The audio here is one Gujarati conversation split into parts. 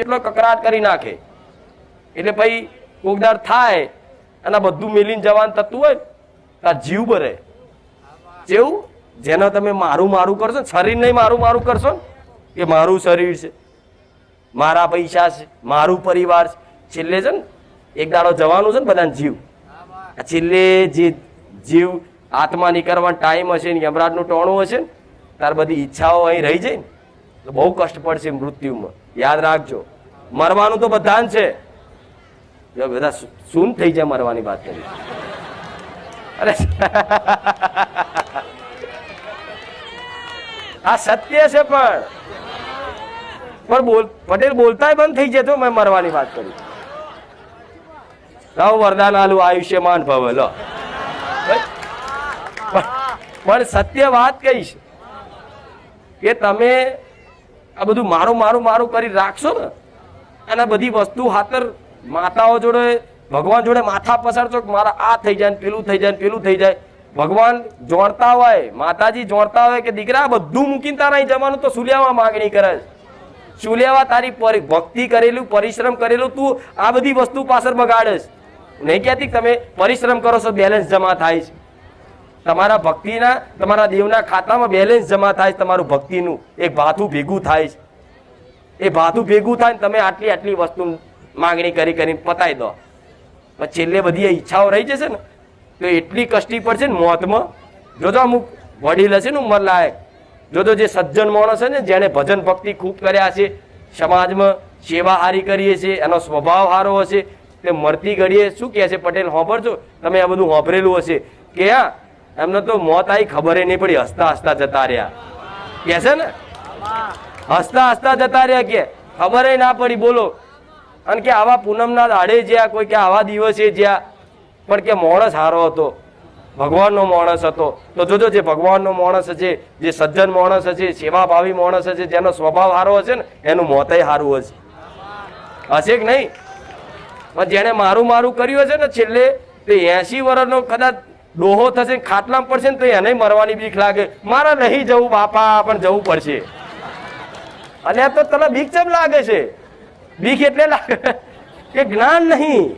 કેટલો કકરાટ કરી નાખે. એટલે પછી કોકદાર થાય અને બધું મેલીને જવાનું થતું હોય તાર જીવ બરે. જેવું? જેને તમે મારું મારું કરશો શરીર નહીં મારું મારું કરશો કે મારું શરીર છે. મારા પૈસા છે, મારું પરિવાર છે. છેલ્લે છે ને, એક દાડો જવાનું છે ને બધાને જીવ. છેલ્લે જે જીવ આત્મા નીકળવાનો ટાઈમ હશે ને, યમરાજનું ટોણું હશે ને, તાર બધી ઈચ્છાઓ અહીં રહી જાય ને. બહુ કષ્ટ પડશે મૃત્યુમાં. યાદ રાખજો. મરવાનું તો બધા છે. બધા સૂન થઈ જાય મરવાની વાત કરી. અરે આ સત્ય છે પણ. પણ બોલ, પટેલ બોલતા બંધ થઈ જતો મેં મરવાની વાત કરી. રાવ વરદાન આલુ, આયુષ્યમાન ભવ, લો. પણ સત્ય વાત કહીશ કે તમે આ બધું મારું મારું મારું કરી રાખશો ને, અને બધી વસ્તુ હાતર માતાઓ જોડે, ભગવાન જોડે માથા પસારશો કે મારા આ થઈ જાય પેલું થઈ જાય પેલું થઈ જાય. ભગવાન જોડતા હોય, માતાજી જોડતા હોય કે દીકરા બધું મૂકીને તારા જવાનું તો સુલિયામાં માગણી કરે સુલિયાવા તારી ભક્તિ કરેલું, પરિશ્રમ કરેલું તું આ બધી વસ્તુ પાછળ બગાડે નહીં કહેતી તમે પરિશ્રમ કરો છો બેલેન્સ જમા થાય છે. તમારા ભક્તિના, તમારા દેવના ખાતામાં બેલેન્સ જમા થાય તમારું ભક્તિનું. એક ભાથું ભેગું થાય છે. એ ભાથું ભેગું થાય ને તમે આટલી આટલી વસ્તુ માંગણી કરી કરીને પતાવી દો. પણ છેલ્લે બધી ઈચ્છાઓ રહી જશે ને, તો એટલી કષ્ટી પડશે ને મોતમાં. જોજો અમુક વડીલ હશે ને ઉંમર લાયક જોજો જે સજ્જન માણસ છે ને, જેણે ભજન ભક્તિ ખૂબ કર્યા છે, સમાજમાં સેવા હારી કરીએ છે એનો સ્વભાવ સારો હશે, તે મરતી ઘડીએ શું કહે છે પટેલ, હોંભરજો, તમે આ બધું હોંભરેલું હશે. કે હા એમને તો મોત આવી ખબર નહીં પડી. હસતા હસતા જતા રહ્યા. કહે છે ને? હસતા હસતા જતા રહ્યા કે, ખબર ના પડી. બોલો. અને કે આવા પૂનમના દાડે જ્યાં કોઈ કે આવા દિવસે જ્યાં, પણ કે માણસ સારો હતો. ભગવાનનો માણસ હતો. તો જોજો જે ભગવાનનો માણસ છે જે સજ્જન માણસ છે સેવાભાવી માણસ છે જેનો સ્વભાવ સારો હશે ને, એનું મોતય સારું હશે. હશે કે નહીં? પણ જેણે મારું મારું કર્યું હશે ને છેલ્લે, તે એસી વર્ષનો કદાચ ડોહો થશે ખાટલામાં પડશે ને તો એને મરવાની બીક લાગે. મારે નહીં જવું બાપા, પણ જવું પડશે. અને તો તને બીક કેમ લાગે છે? બીક એટલે લાગે કે જ્ઞાન નહીં.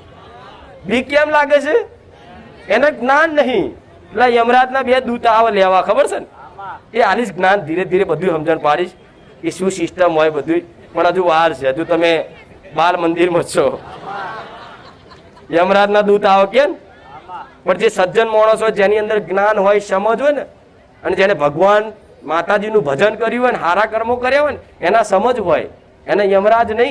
બીક કેમ લાગે છે? એને જ્ઞાન નહીં. એટલે યમરાજના બે દૂત આવે લેવા, ખબર છે ને? એ આની જ્ઞાન ધીરે ધીરે બધું સમજણ પાડીશ કે શું સિસ્ટમ હોય બધું. પણ હજુ વાર છે. હજુ તમે બાલ મંદિરમાં છો. યમરાજના દૂત આવે કેમ પણ જે સજ્જન માણસ હોય જેની અંદર જ્ઞાન હોય, સમજ હોય ને, અને જેને ભગવાન માતાજીનું ભજન કર્યું હોય ને, હારા કર્મો કર્યા હોય ને, એના સમજ હોય, એને યમરાજ નહીં